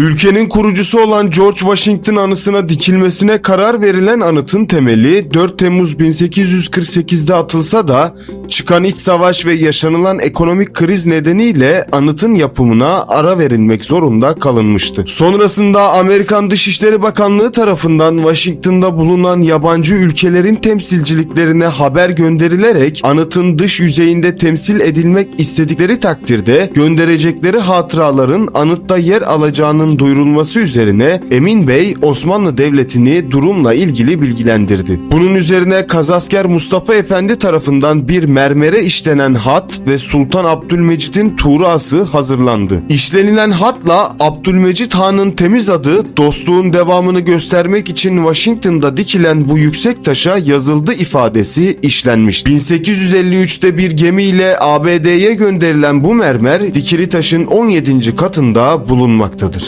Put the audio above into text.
Ülkenin kurucusu olan George Washington anısına dikilmesine karar verilen anıtın temeli 4 Temmuz 1848'de atılsa da çıkan iç savaş ve yaşanılan ekonomik kriz nedeniyle anıtın yapımına ara verilmek zorunda kalınmıştı. Sonrasında Amerikan Dışişleri Bakanlığı tarafından Washington'da bulunan yabancı ülkelerin temsilciliklerine haber gönderilerek anıtın dış yüzeyinde temsil edilmek istedikleri takdirde gönderecekleri hatıraların anıtta yer alacağının duyurulması üzerine Emin Bey Osmanlı Devleti'ni durumla ilgili bilgilendirdi. Bunun üzerine Kazasker Mustafa Efendi tarafından bir mermere işlenen hat ve Sultan Abdülmecit'in tuğrası hazırlandı. İşlenilen hatla Abdülmecit Han'ın temiz adı dostluğun devamını göstermek için Washington'da dikilen bu yüksek taşa yazıldı ifadesi işlenmiş. 1853'te bir gemiyle ABD'ye gönderilen bu mermer dikili taşın 17. katında bulunmaktadır.